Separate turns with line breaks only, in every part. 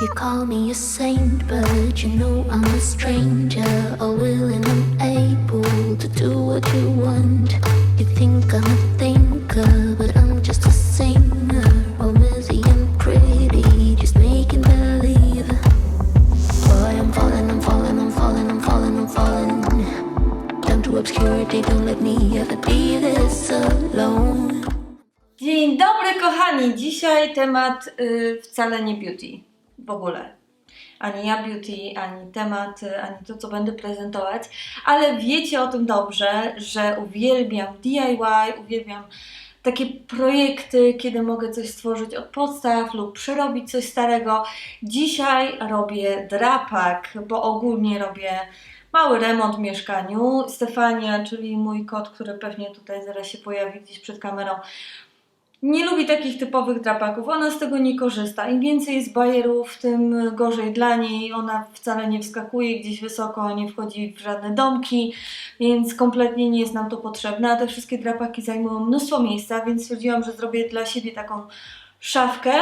You call me a saint, but you know I'm a stranger. All willing and able to do what you want. You think I'm a thinker, but I'm just a singer. All busy and pretty, just making believe. Boy, I'm falling, I'm falling, I'm falling, I'm falling, I'm falling. Down to obscurity, don't let me ever be this alone.
Dzień dobry kochani! Dzisiaj temat y, wcale nie beauty w ogóle. Ani ja beauty, ani temat, ani to co będę prezentować, ale wiecie o tym dobrze, że uwielbiam DIY, uwielbiam takie projekty, kiedy mogę coś stworzyć od podstaw lub przerobić coś starego. Dzisiaj robię drapak, bo ogólnie robię mały remont w mieszkaniu. Stefania, czyli mój kot, który pewnie tutaj zaraz się pojawi gdzieś przed kamerą, nie lubi takich typowych drapaków. Ona z tego nie korzysta. Im więcej jest bajerów, tym gorzej dla niej. Ona wcale nie wskakuje gdzieś wysoko, nie wchodzi w żadne domki, więc kompletnie nie jest nam to potrzebne. A te wszystkie drapaki zajmują mnóstwo miejsca, więc stwierdziłam, że zrobię dla siebie taką szafkę,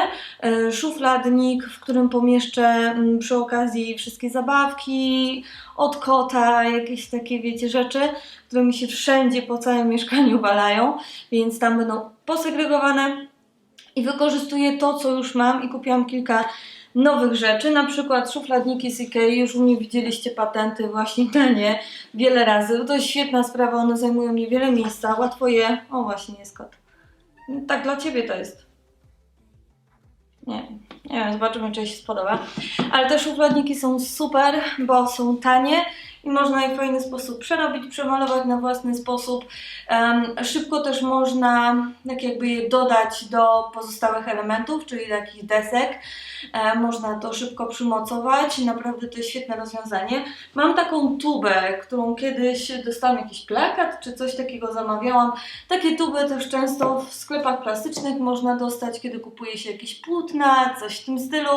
e, szufladnik, w którym pomieszczę mm, przy okazji wszystkie zabawki od kota, jakieś takie, wiecie, rzeczy, które mi się wszędzie po całym mieszkaniu walają, więc tam będą posegregowane i wykorzystuję to, co już mam i kupiłam kilka nowych rzeczy, na przykład szufladniki z Ikei, już u mnie widzieliście patenty właśnie na nie wiele razy, to jest świetna sprawa, one zajmują niewiele miejsca, łatwo je, o właśnie jest kot, tak dla Ciebie to jest. Nie, nie wiem, zobaczymy, czy się spodoba. Ale te szufladniki są super, bo są tanie i można je w fajny sposób przerobić, przemalować na własny sposób. Szybko też można tak jakby je dodać do pozostałych elementów, czyli takich desek. Można to szybko przymocować. Naprawdę to jest świetne rozwiązanie. Mam taką tubę, którą kiedyś dostałam jakiś plakat czy coś takiego zamawiałam. Takie tuby też często w sklepach plastycznych można dostać, kiedy kupuje się jakieś płótna, coś w tym stylu.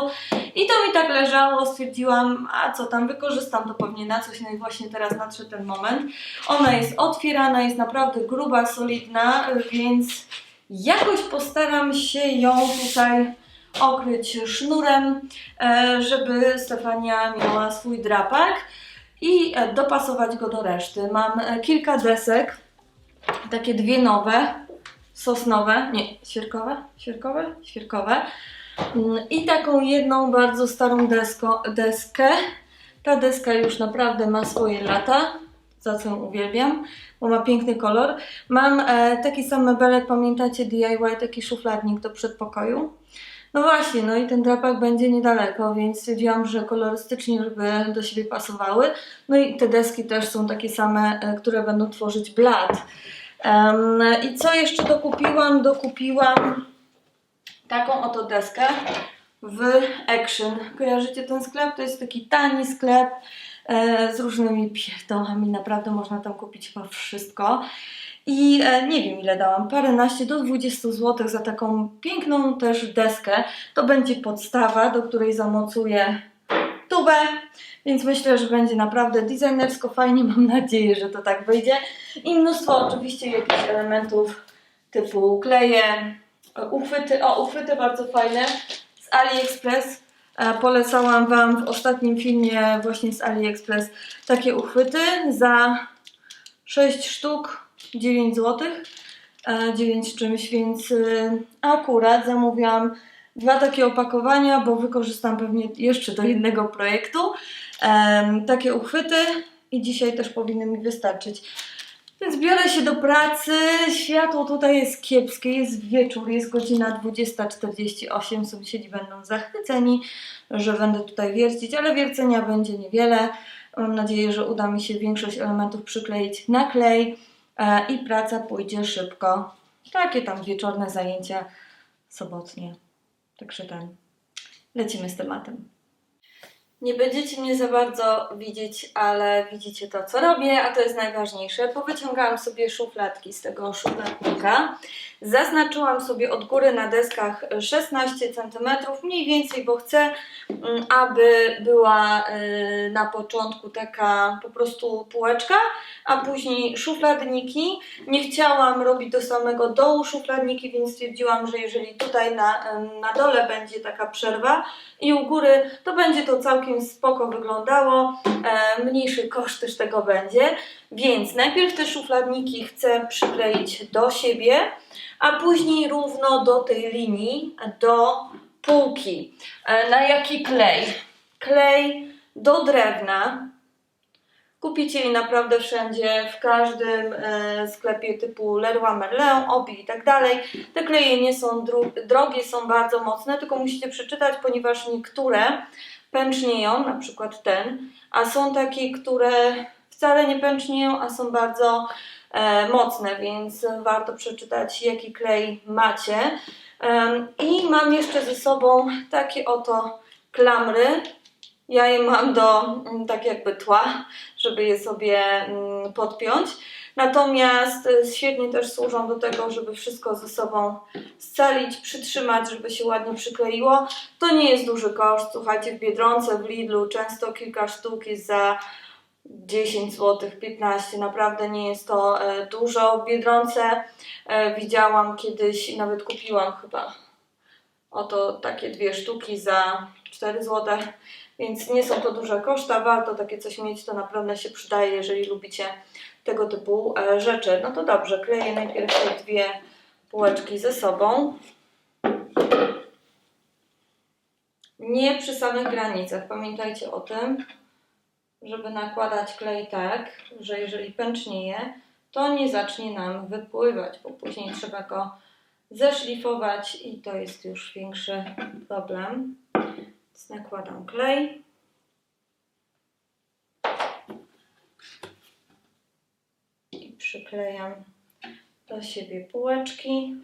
I to mi tak leżało, stwierdziłam, a co tam, wykorzystam to pewnie na coś, no właśnie teraz nadszedł ten moment. Ona jest otwierana, jest naprawdę gruba, solidna, więc jakoś postaram się ją tutaj okryć sznurem, e, żeby Stefania miała swój drapak i e, dopasować go do reszty. Mam e, kilka desek, takie dwie nowe, sosnowe, nie, świerkowe, świerkowe, świerkowe Mm, i taką jedną bardzo starą desko, deskę. Ta deska już naprawdę ma swoje lata, za co ją uwielbiam, bo ma piękny kolor. Mam e, taki sam mebelek, pamiętacie DIY, taki szufladnik do przedpokoju. No właśnie, no i ten drapak będzie niedaleko, więc stwierdziłam, że kolorystycznie, żeby do siebie pasowały. No i te deski też są takie same, e, które będą tworzyć blat. Em, I co jeszcze dokupiłam? Dokupiłam taką oto deskę w Action. Kojarzycie ten sklep? To jest taki tani sklep e, z różnymi pierdołami. Naprawdę można tam kupić chyba wszystko. I e, nie wiem ile dałam, paręnaście do 20 zł za taką piękną też deskę. To będzie podstawa, do której zamocuję tubę, więc myślę, że będzie naprawdę designersko fajnie. Mam nadzieję, że to tak wyjdzie. I mnóstwo oczywiście jakichś elementów typu kleje, e, uchwyty, o uchwyty bardzo fajne AliExpress. E, Polecałam Wam w ostatnim filmie właśnie z AliExpress takie uchwyty za 6 sztuk 9 zł, 9 z czymś, więc y, akurat zamówiłam dwa takie opakowania, bo wykorzystam pewnie jeszcze do jednego projektu em, takie uchwyty i dzisiaj też powinny mi wystarczyć. Więc biorę się do pracy. Światło tutaj jest kiepskie, jest wieczór, jest godzina 20.48. Sąsiedzi będą zachwyceni, że będę tutaj wiercić, ale wiercenia będzie niewiele. Mam nadzieję, że uda mi się większość elementów przykleić na klej e, i praca pójdzie szybko. Takie tam wieczorne zajęcia sobotnie. Także ten. Lecimy z tematem. Nie będziecie mnie za bardzo widzieć, ale widzicie to, co robię, a to jest najważniejsze. Powyciągałam sobie szufladki z tego szufladnika. Zaznaczyłam sobie od góry na deskach 16 cm, mniej więcej, bo chcę, mm, aby była y, na początku taka po prostu półeczka, a później szufladniki. Nie chciałam robić do samego dołu szufladniki, więc stwierdziłam, że jeżeli tutaj na, na dole będzie taka przerwa i u góry, to będzie to całkiem spoko wyglądało. E, mniejszy koszt też tego będzie. Więc najpierw te szufladniki chcę przykleić do siebie, a później równo do tej linii, do półki. E, na jaki klej? Klej do drewna. Kupicie je naprawdę wszędzie, w każdym e, sklepie typu Leroy Merlin, Obi i tak dalej. Te kleje nie są drogie, są bardzo mocne, tylko musicie przeczytać, ponieważ niektóre pęcznieją, na przykład ten, a są takie, które wcale nie pęcznieją, a są bardzo e, mocne, więc warto przeczytać, jaki klej macie. Em, I mam jeszcze ze sobą takie oto klamry. Ja je mam do mm, tak jakby tła, żeby je sobie mm, podpiąć. Natomiast y, świetnie też służą do tego, żeby wszystko ze sobą scalić, przytrzymać, żeby się ładnie przykleiło. To nie jest duży koszt. Słuchajcie, w Biedronce, w Lidlu często kilka sztuk jest za 10 zł, 15. Naprawdę nie jest to e, dużo. W Biedronce e, widziałam kiedyś, nawet kupiłam chyba oto takie dwie sztuki za 4 zł. Więc nie są to duże koszta, warto takie coś mieć, to naprawdę się przydaje, jeżeli lubicie tego typu e, rzeczy. No to dobrze, kleję najpierw te dwie półeczki ze sobą. Nie przy samych granicach, pamiętajcie o tym, żeby nakładać klej tak, że jeżeli pęcznieje, to nie zacznie nam wypływać, bo później trzeba go zeszlifować i to jest już większy problem. Więc nakładam klej. I przyklejam do siebie półeczki.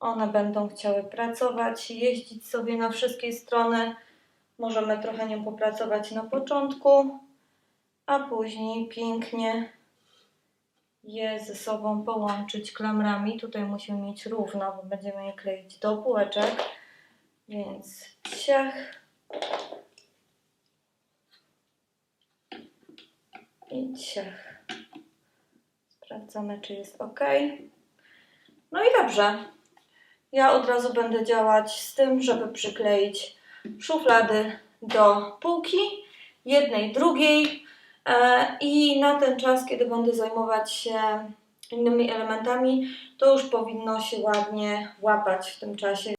One będą chciały pracować, jeździć sobie na wszystkie strony. Możemy trochę nią popracować na początku, a później pięknie je ze sobą połączyć klamrami. Tutaj musimy mieć równo, bo będziemy je kleić do półeczek. Więc ciach. I ciach. Sprawdzamy, czy jest ok. No i dobrze. Ja od razu będę działać z tym, żeby przykleić szuflady do półki, jednej, drugiej. E, I na ten czas, kiedy będę zajmować się innymi elementami, to już powinno się ładnie łapać w tym czasie.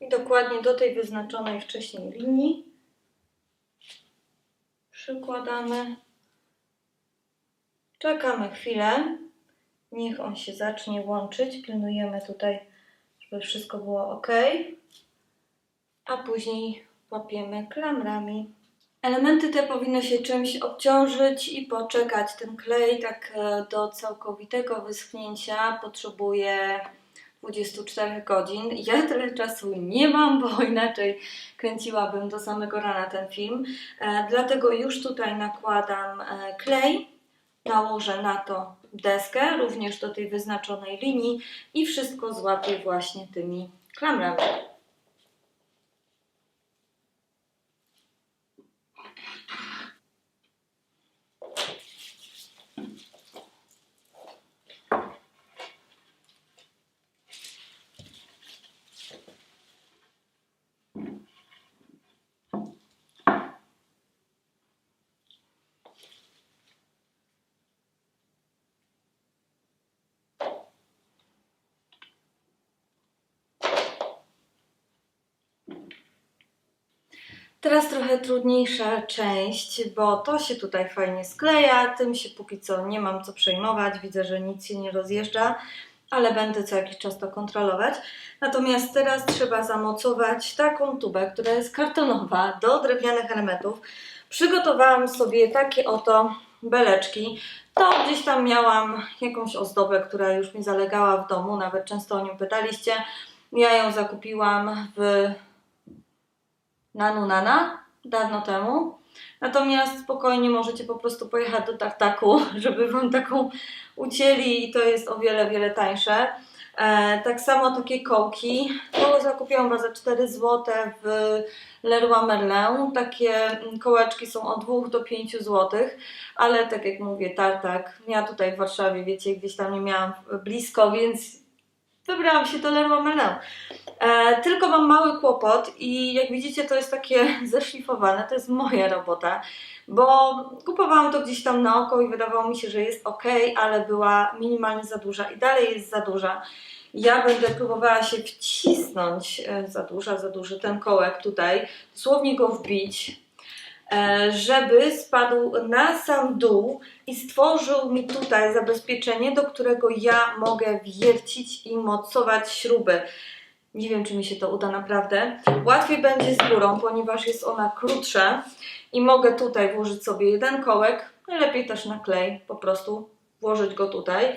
I dokładnie do tej wyznaczonej wcześniej linii przykładamy. Czekamy chwilę. Niech on się zacznie łączyć. Pilnujemy tutaj, żeby wszystko było ok. A później łapiemy klamrami. Elementy te powinny się czymś obciążyć i poczekać. Ten klej tak e, do całkowitego wyschnięcia potrzebuje 24 godzin. Ja tyle czasu nie mam, bo inaczej kręciłabym do samego rana ten film. E, dlatego już tutaj nakładam e, klej, nałożę na to deskę, również do tej wyznaczonej linii i wszystko złapię właśnie tymi klamrami. Teraz trochę trudniejsza część, bo to się tutaj fajnie skleja, tym się póki co nie mam co przejmować, widzę, że nic się nie rozjeżdża, ale będę co jakiś czas to kontrolować. Natomiast teraz trzeba zamocować taką tubę, która jest kartonowa do drewnianych elementów. Przygotowałam sobie takie oto beleczki. To gdzieś tam miałam jakąś ozdobę, która już mi zalegała w domu, nawet często o nią pytaliście. Ja ją zakupiłam w Nanu Nana dawno temu. Natomiast spokojnie możecie po prostu pojechać do Tartaku, żeby Wam taką ucięli i to jest o wiele, wiele tańsze. E, tak samo takie kołki. To zakupiłam chyba za 4 zł w Leroy Merlin. Takie mm, kołeczki są od 2 do 5 zł, ale tak jak mówię, tartak. Ja tutaj w Warszawie, wiecie, gdzieś tam nie miałam blisko, więc wybrałam się do Leroy Merlin. E, tylko mam mały kłopot i jak widzicie to jest takie zeszlifowane, to jest moja robota, bo kupowałam to gdzieś tam na oko i wydawało mi się, że jest ok, ale była minimalnie za duża i dalej jest za duża. Ja będę próbowała się wcisnąć, e, za duża, za duży ten kołek tutaj, dosłownie go wbić, żeby spadł na sam dół i stworzył mi tutaj zabezpieczenie, do którego ja mogę wiercić i mocować śruby. Nie wiem, czy mi się to uda naprawdę. Łatwiej będzie z górą, ponieważ jest ona krótsza i mogę tutaj włożyć sobie jeden kołek, najlepiej też na klej, po prostu włożyć go tutaj.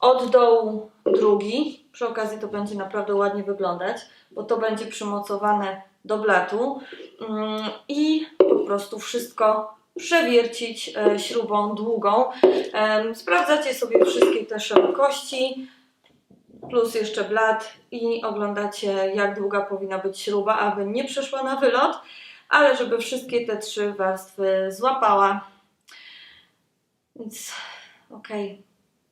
Od dołu drugi, przy okazji to będzie naprawdę ładnie wyglądać, bo to będzie przymocowane do blatu Mm, i prostu wszystko przewiercić e, śrubą długą. Sprawdzacie sobie wszystkie te szerokości, plus jeszcze blat i oglądacie jak długa powinna być śruba, aby nie przeszła na wylot, ale żeby wszystkie te trzy warstwy złapała. Więc okej,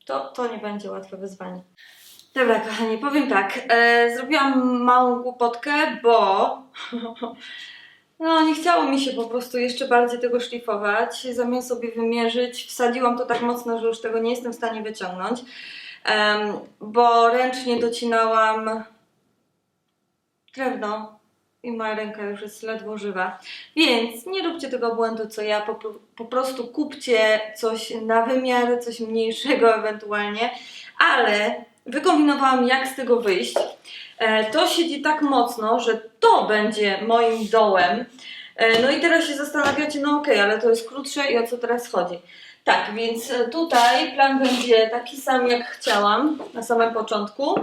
to, to nie będzie łatwe wyzwanie. Dobra, kochani, powiem tak. E, zrobiłam małą głupotkę, bo no, nie chciało mi się po prostu jeszcze bardziej tego szlifować. Zamiast sobie wymierzyć, wsadziłam to tak mocno, że już tego nie jestem w stanie wyciągnąć, bo ręcznie docinałam drewno i moja ręka już jest ledwo żywa. Więc nie róbcie tego błędu, co ja. Po, po prostu kupcie coś na wymiar, coś mniejszego ewentualnie, ale wykombinowałam, jak z tego wyjść. E, to siedzi tak mocno, że to będzie moim dołem. E, no i teraz się zastanawiacie, no okej, ale to jest krótsze i o co teraz chodzi? Tak, więc e, tutaj plan będzie taki sam, jak chciałam na samym początku.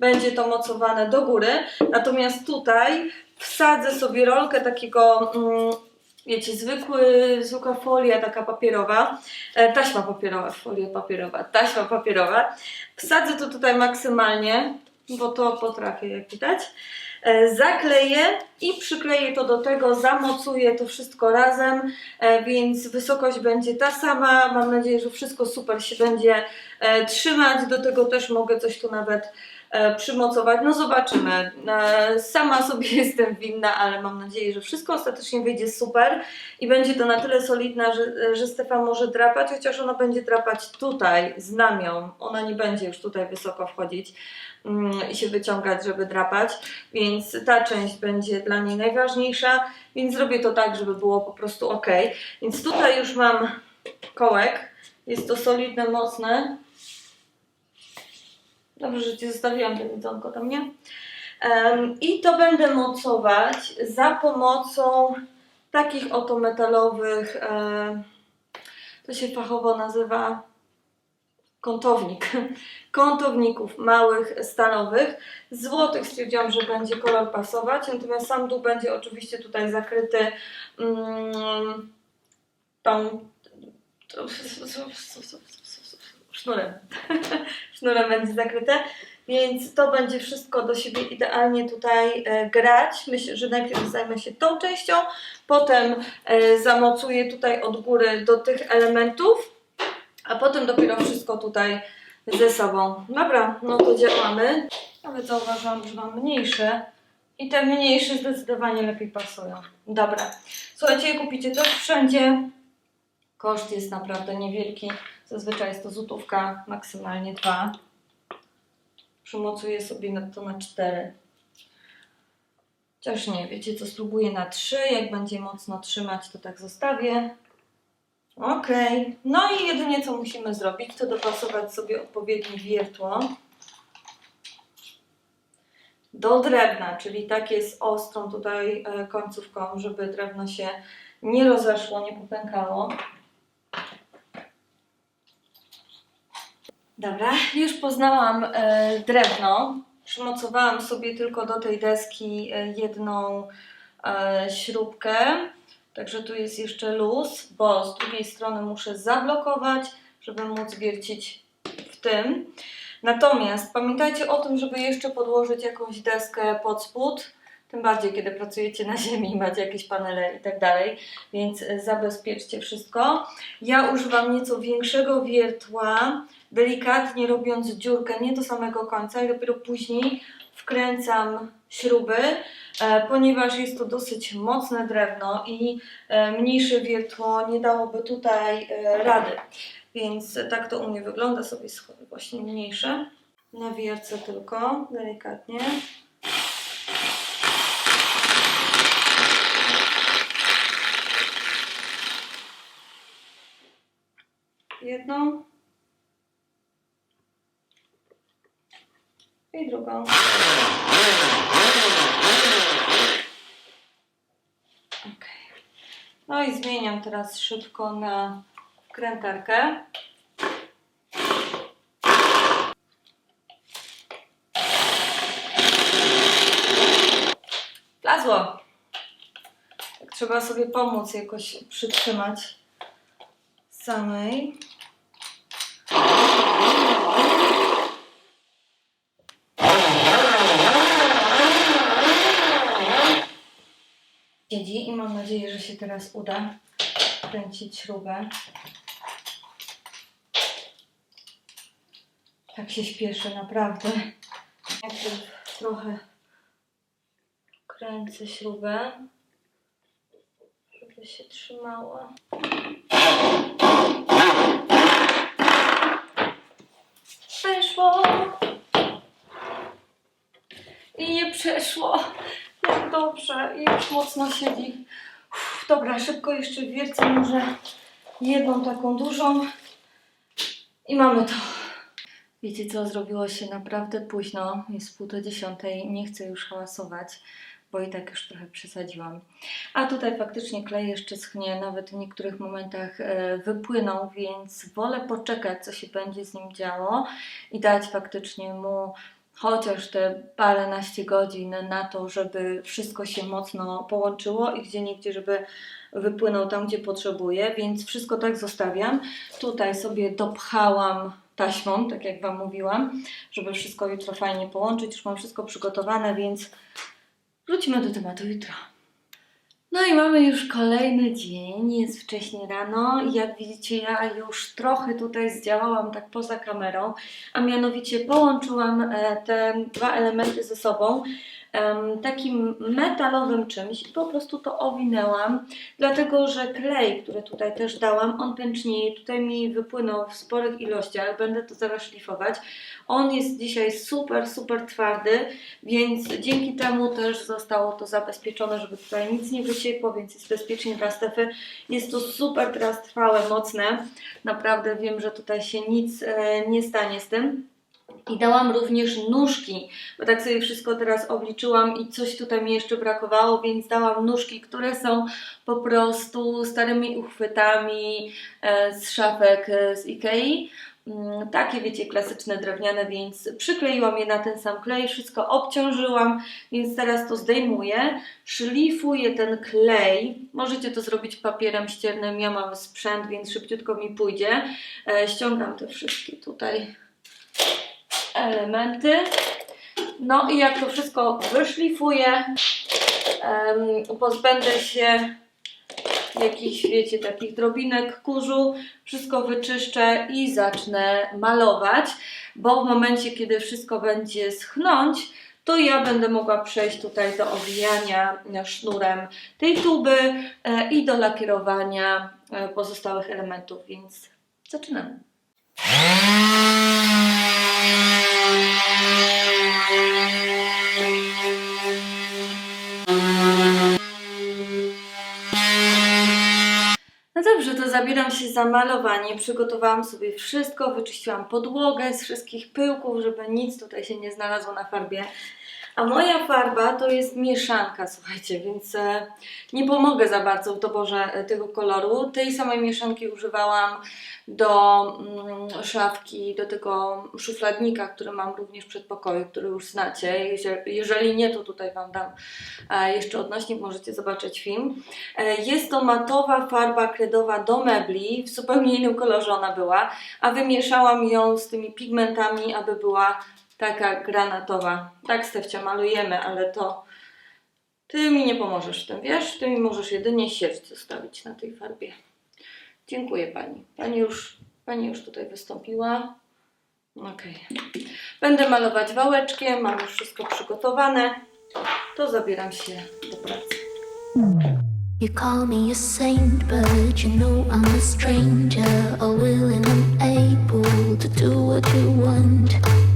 Będzie to mocowane do góry, natomiast tutaj wsadzę sobie rolkę takiego, mm, wiecie, zwykły, zwykła folia taka papierowa, e, taśma papierowa, folia papierowa, taśma papierowa. Wsadzę to tutaj maksymalnie, bo to potrafię, jak widać. E, Zakleję i przykleję to do tego, zamocuję to wszystko razem, e, więc wysokość będzie ta sama. Mam nadzieję, że wszystko super się będzie trzymać. Do tego też mogę coś tu nawet przymocować. No zobaczymy. E, Sama sobie jestem winna, ale mam nadzieję, że wszystko ostatecznie wyjdzie super i będzie to na tyle solidna, że, że Stefan może drapać, chociaż ona będzie drapać tutaj z namią. Ona nie będzie już tutaj wysoko wchodzić mm, i się wyciągać, żeby drapać, więc ta część będzie dla niej najważniejsza, więc zrobię to tak, żeby było po prostu ok. Więc tutaj już mam kołek, jest to solidne, mocne. Dobrze, że Ci zostawiłam to jedzonko tam, nie? I to będę mocować za pomocą takich oto metalowych, e, to się fachowo nazywa kątownik. Kątowników małych, stalowych. Złotych stwierdziłam, że będzie kolor pasować, natomiast sam dół będzie oczywiście tutaj zakryty mm, tą sznurem. sznurem będzie zakryte, więc to będzie wszystko do siebie idealnie tutaj e, grać. Myślę, że najpierw zajmę się tą częścią, potem e, zamocuję tutaj od góry do tych elementów, a potem dopiero wszystko tutaj ze sobą. Dobra, no to działamy. Nawet zauważyłam, że mam mniejsze i te mniejsze zdecydowanie lepiej pasują. Dobra, słuchajcie, kupicie to wszędzie. Koszt jest naprawdę niewielki. Zazwyczaj jest to złotówka, maksymalnie dwa. Przymocuję sobie na to na cztery. Chociaż nie, wiecie co, spróbuję na trzy. Jak będzie mocno trzymać, to tak zostawię. Okej. No i jedynie co musimy zrobić, to dopasować sobie odpowiednie wiertło do drewna, czyli takie z ostrą tutaj e, końcówką, żeby drewno się nie rozeszło, nie popękało. Dobra, już poznałam e, drewno. Przymocowałam sobie tylko do tej deski e, jedną e, śrubkę. Także tu jest jeszcze luz, bo z drugiej strony muszę zablokować, żeby móc wiercić w tym. Natomiast pamiętajcie o tym, żeby jeszcze podłożyć jakąś deskę pod spód. Tym bardziej, kiedy pracujecie na ziemi macie jakieś panele i tak dalej, więc e, zabezpieczcie wszystko. Ja używam nieco większego wiertła, delikatnie robiąc dziurkę nie do samego końca i dopiero później wkręcam śruby, e, ponieważ jest to dosyć mocne drewno i e, mniejsze wiertło nie dałoby tutaj rady. Więc tak to u mnie wygląda, sobie schowę właśnie mniejsze. Nawiercę tylko delikatnie. Jedną. I drugą. Okej. No i zmieniam teraz szybko na krętarkę. Wlazło. Tak trzeba sobie pomóc jakoś przytrzymać samej. Siedzi i mam nadzieję, że się teraz uda kręcić śrubę. Tak się śpieszę, naprawdę. Najpierw trochę kręcę śrubę, żeby się trzymała. Przeszło. I nie przeszło. Jak dobrze. I już mocno siedzi. Uff, dobra, szybko jeszcze wiercę może jedną taką dużą. I mamy to. Wiecie co, zrobiło się naprawdę późno. Jest pół do dziesiątej. Nie chcę już hałasować, bo i tak już trochę przesadziłam. A tutaj faktycznie klej jeszcze schnie, nawet w niektórych momentach e, wypłynął, więc wolę poczekać, co się będzie z nim działo i dać faktycznie mu chociaż te paręnaście godzin na to, żeby wszystko się mocno połączyło i gdzie niegdzie, żeby wypłynął tam, gdzie potrzebuje, więc wszystko tak zostawiam. Tutaj sobie dopchałam taśmą, tak jak Wam mówiłam, żeby wszystko jutro fajnie połączyć. Już mam wszystko przygotowane, więc wrócimy do tematu jutro. No i mamy już kolejny dzień, jest wcześnie rano i jak widzicie ja już trochę tutaj zdziałałam tak poza kamerą, a mianowicie połączyłam e, te dwa elementy ze sobą takim metalowym czymś i po prostu to owinęłam, dlatego że klej, który tutaj też dałam, on pęcznieje, tutaj mi wypłynął w sporych ilościach, będę to zaraz szlifować. On jest dzisiaj super, super twardy, więc dzięki temu też zostało to zabezpieczone, żeby tutaj nic nie wyciekło, więc jest bezpiecznie dla Stefy. Jest to super teraz trwałe, mocne. Naprawdę wiem, że tutaj się nic e, nie stanie z tym. I dałam również nóżki, bo tak sobie wszystko teraz obliczyłam i coś tutaj mi jeszcze brakowało, więc dałam nóżki, które są po prostu starymi uchwytami e, z szafek e, z Ikei. Mm, Takie wiecie, klasyczne drewniane, więc przykleiłam je na ten sam klej, wszystko obciążyłam, więc teraz to zdejmuję, szlifuję ten klej. Możecie to zrobić papierem ściernym, ja mam sprzęt, więc szybciutko mi pójdzie. E, ściągam te wszystkie tutaj elementy. No i jak to wszystko wyszlifuję, pozbędę się jakichś, wiecie, takich drobinek kurzu, wszystko wyczyszczę i zacznę malować, bo w momencie, kiedy wszystko będzie schnąć, to ja będę mogła przejść tutaj do owijania sznurem tej tuby e, i do lakierowania e, pozostałych elementów, więc zaczynamy. No dobrze, to zabieram się za malowanie. Przygotowałam sobie wszystko, wyczyściłam podłogę z wszystkich pyłków, żeby nic tutaj się nie znalazło na farbie. A moja farba to jest mieszanka, słuchajcie, więc e, nie pomogę za bardzo w doborze e, tego koloru. Tej samej mieszanki używałam do mm, szafki, do tego szufladnika, który mam również w przedpokoju, który już znacie. Jeżeli, nie, to tutaj Wam dam e, jeszcze odnośnik, możecie zobaczyć film. Jest to matowa farba kredowa do mebli, w zupełnie innym kolorze ona była, a wymieszałam ją z tymi pigmentami, aby była taka granatowa. Tak, Stefcia, malujemy, ale to ty mi nie pomożesz w tym, wiesz? Ty mi możesz jedynie sierść zostawić na tej farbie. Dziękuję Pani. Pani już, pani już tutaj wystąpiła. Okej. Będę malować wałeczkiem, mam już wszystko przygotowane. To zabieram się do pracy.
You call me a saint, but you know I'm a stranger, all willing and able to do what you want.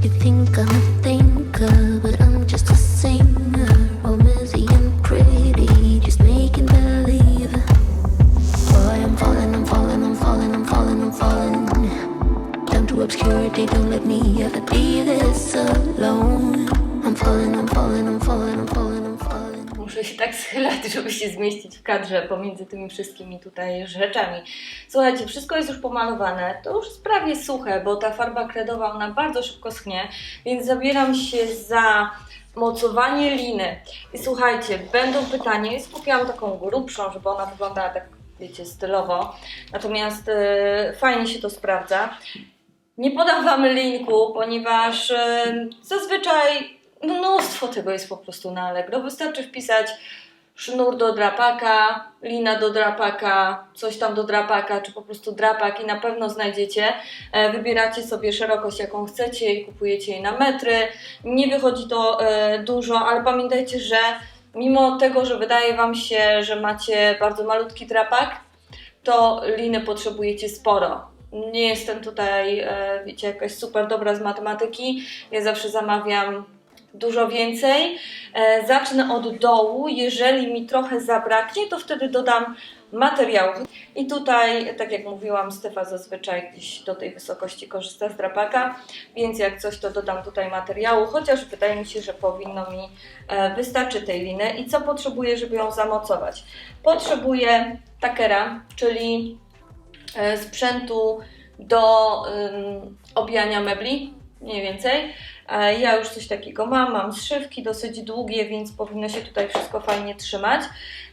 obscurity, don't let me ever be this alone. I'm falling, I'm falling, I'm
się tak schylać, żeby się zmieścić w kadrze pomiędzy tymi wszystkimi tutaj rzeczami. Słuchajcie, wszystko jest już pomalowane. To już jest prawie suche, bo ta farba kredowa ona bardzo szybko schnie, więc zabieram się za mocowanie liny. I słuchajcie, będą pytania. Ja skupiłam taką grubszą, żeby ona wyglądała tak, wiecie, stylowo. Natomiast e, fajnie się to sprawdza. Nie podam Wam linku, ponieważ e, zazwyczaj mnóstwo tego jest po prostu na Allegro. Wystarczy wpisać sznur do drapaka, lina do drapaka, coś tam do drapaka, czy po prostu drapak i na pewno znajdziecie. E, Wybieracie sobie szerokość, jaką chcecie i kupujecie jej na metry. Nie wychodzi to e, dużo, ale pamiętajcie, że mimo tego, że wydaje Wam się, że macie bardzo malutki drapak, to liny potrzebujecie sporo. Nie jestem tutaj, e, wiecie, jakaś super dobra z matematyki. Ja zawsze zamawiam dużo więcej. E, zacznę od dołu. Jeżeli mi trochę zabraknie, to wtedy dodam materiału. I tutaj, tak jak mówiłam, Stefa zazwyczaj gdzieś do tej wysokości korzysta z drapaka, więc jak coś, to dodam tutaj materiału, chociaż wydaje mi się, że powinno mi e, wystarczy tej liny. I co potrzebuję, żeby ją zamocować? Potrzebuję takera, czyli e, sprzętu do ym, obijania mebli, mniej więcej. Ja już coś takiego mam, mam zszywki dosyć długie, więc powinno się tutaj wszystko fajnie trzymać.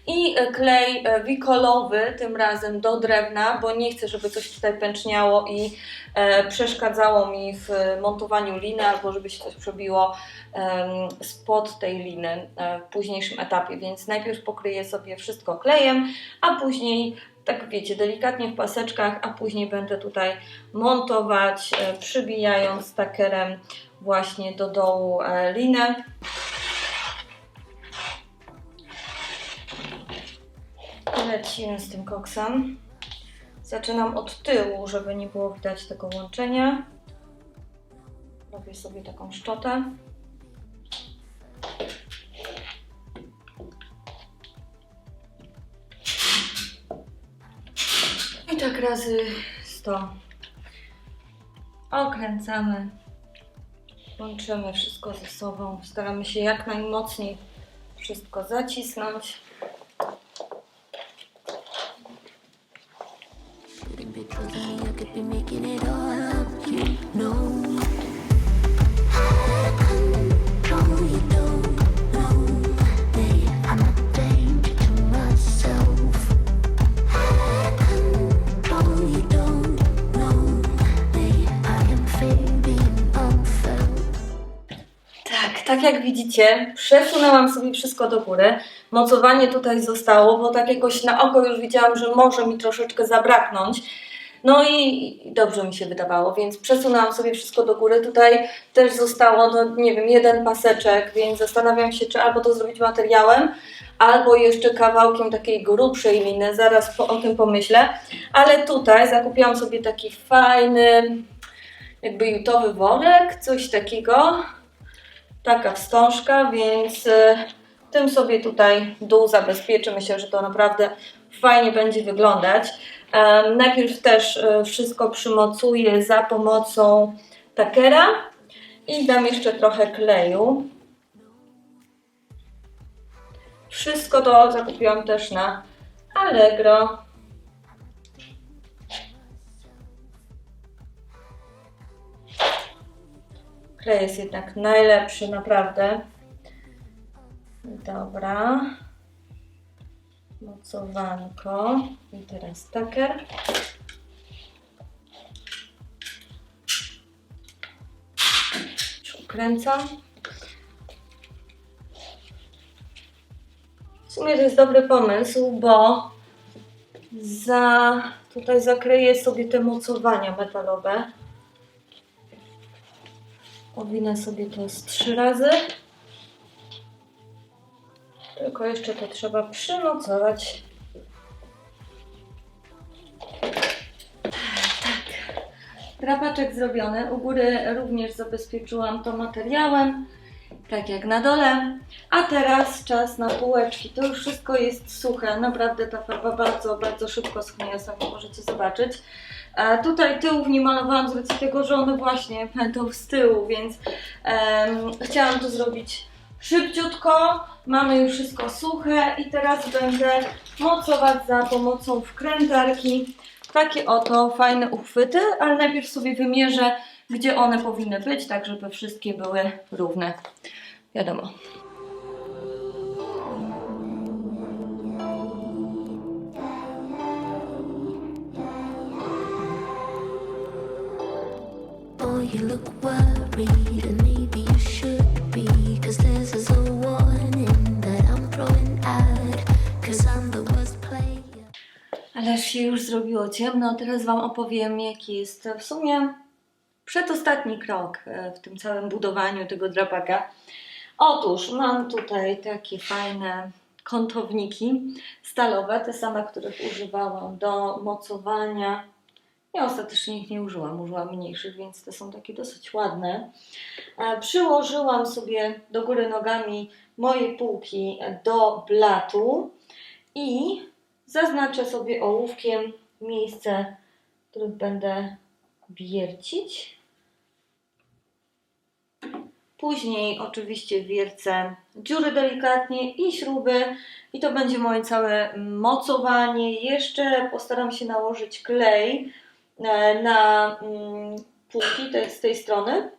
I e, klej e, wikolowy, tym razem do drewna, bo nie chcę, żeby coś tutaj pęczniało i e, przeszkadzało mi w montowaniu liny, albo żeby się coś przebiło spod tej liny w późniejszym etapie. Więc najpierw pokryję sobie wszystko klejem, a później tak wiecie, delikatnie w paseczkach, a później będę tutaj montować, e, przybijając takerem właśnie do dołu e, linę. Lecimy z tym koksem. Zaczynam od tyłu, żeby nie było widać tego łączenia. Robię sobie taką szczotę. Razy 100. Okręcamy. Łączymy wszystko ze sobą. Staramy się jak najmocniej wszystko zacisnąć.
Could be making it all up, you know.
Tak, jak widzicie, przesunęłam sobie wszystko do góry. Mocowanie tutaj zostało, bo tak jakoś na oko już widziałam, że może mi troszeczkę zabraknąć. No i dobrze mi się wydawało, więc przesunęłam sobie wszystko do góry. Tutaj też zostało, no nie wiem, jeden paseczek, więc zastanawiam się, czy albo to zrobić materiałem, albo jeszcze kawałkiem takiej grubszej liny. Zaraz po, o tym pomyślę. Ale tutaj zakupiłam sobie taki fajny, jakby jutowy worek, coś takiego taka wstążka, więc y, tym sobie tutaj dół zabezpieczy. Myślę, że to naprawdę fajnie będzie wyglądać. Najpierw też y, wszystko przymocuję za pomocą takera i dam jeszcze trochę kleju. Wszystko to zakupiłam też na Allegro. Klej jest jednak najlepszy, naprawdę. Dobra. Mocowanko. I teraz taker. Ukręcam. W sumie to jest dobry pomysł, bo za, tutaj zakryję sobie te mocowania metalowe. Owinę sobie to z trzy razy. Tylko jeszcze to trzeba przymocować. Tak. Drapaczek zrobiony. U góry również zabezpieczyłam to materiałem, tak jak na dole. A teraz czas na półeczki. To już wszystko jest suche. Naprawdę ta farba bardzo, bardzo szybko schnie. Sami możecie zobaczyć. E, tutaj tyłów nie malowałam z racji tego, że one właśnie będą z tyłu, więc chciałam to zrobić szybciutko. Mamy już wszystko suche i teraz będę mocować za pomocą wkrętarki. Takie oto fajne uchwyty, ale najpierw sobie wymierzę, gdzie one powinny być, tak żeby wszystkie były równe. Wiadomo. Ależ się już zrobiło ciemno, teraz Wam opowiem, jaki jest w sumie przedostatni krok e, w tym całym budowaniu tego drapaka. Otóż mam tutaj takie fajne kątowniki stalowe, te same, których używałam do mocowania. Ja ostatecznie ich nie użyłam, użyłam mniejszych, więc te są takie dosyć ładne. E, Przyłożyłam sobie do góry nogami moje półki do blatu i Zaznaczę sobie ołówkiem miejsce, w którym będę wiercić. Później oczywiście wiercę dziury delikatnie i śruby i to będzie moje całe mocowanie. Jeszcze postaram się nałożyć klej na mm, półki te, z tej strony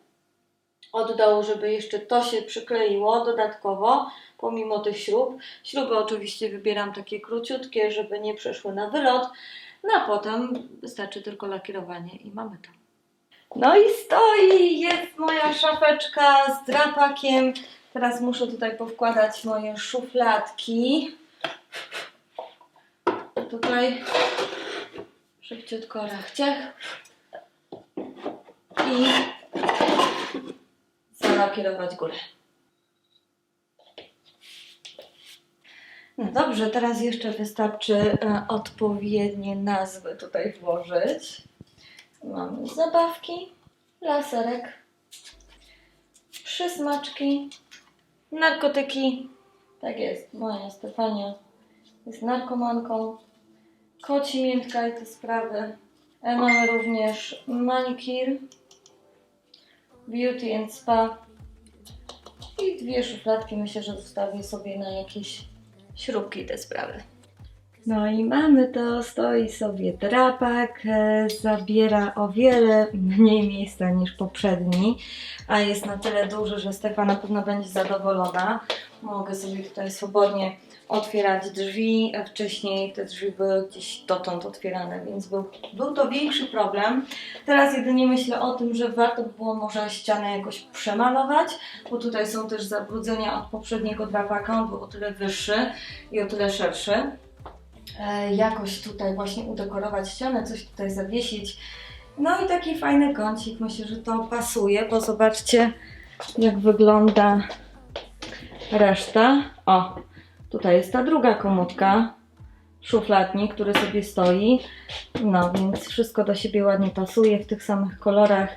od dołu, żeby jeszcze to się przykleiło dodatkowo, pomimo tych śrub. Śruby oczywiście wybieram takie króciutkie, żeby nie przeszły na wylot. No a potem wystarczy tylko lakierowanie i mamy to. No i stoi, jest moja szafeczka z drapakiem. Teraz muszę tutaj powkładać moje szufladki. Tutaj szybciutko rachciech. I zalakierować górę. No dobrze, teraz jeszcze wystarczy e, odpowiednie nazwy tutaj włożyć. Mamy zabawki, laserek, przysmaczki, narkotyki. Tak jest, moja Stefania jest narkomanką. Koci miętka i te sprawy. Mamy również manikir, beauty and spa i dwie szufladki. Myślę, że zostawię sobie na jakieś śrubki te sprawy. No i mamy to, stoi sobie drapak, e, zabiera o wiele mniej miejsca niż poprzedni, a jest na tyle duży, że Stefa na pewno będzie zadowolona. Mogę sobie tutaj swobodnie otwierać drzwi, wcześniej te drzwi były gdzieś dotąd otwierane, więc był, był to większy problem. Teraz jedynie myślę o tym, że warto by było może ścianę jakoś przemalować, bo tutaj są też zabrudzenia od poprzedniego drapaka, on był o tyle wyższy i o tyle szerszy. E, jakoś tutaj właśnie udekorować ścianę, coś tutaj zawiesić. No i taki fajny kącik, myślę, że to pasuje, bo zobaczcie jak wygląda reszta. O, tutaj jest ta druga komódka, szufladnik, który sobie stoi. No, więc wszystko do siebie ładnie pasuje w tych samych kolorach.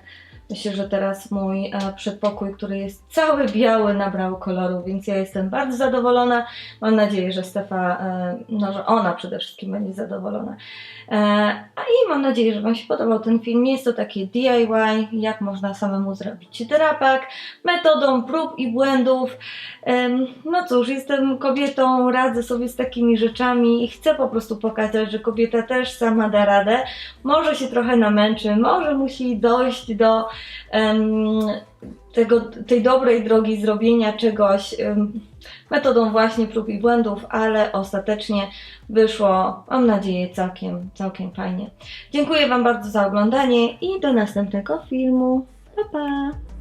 Myślę, że teraz mój e, przedpokój, który jest cały biały, nabrał koloru, więc ja jestem bardzo zadowolona. Mam nadzieję, że Stefa, e, no, że ona przede wszystkim będzie zadowolona. E, a i mam nadzieję, że Wam się podobał ten film. Jest to takie DIY, jak można samemu zrobić drapak, metodą prób i błędów. No cóż, jestem kobietą, radzę sobie z takimi rzeczami i chcę po prostu pokazać, że kobieta też sama da radę. Może się trochę namęczy, może musi dojść do tego, tej dobrej drogi zrobienia czegoś metodą właśnie prób i błędów, ale ostatecznie wyszło, mam nadzieję, całkiem, całkiem fajnie. Dziękuję Wam bardzo za oglądanie i do następnego filmu. Pa, pa!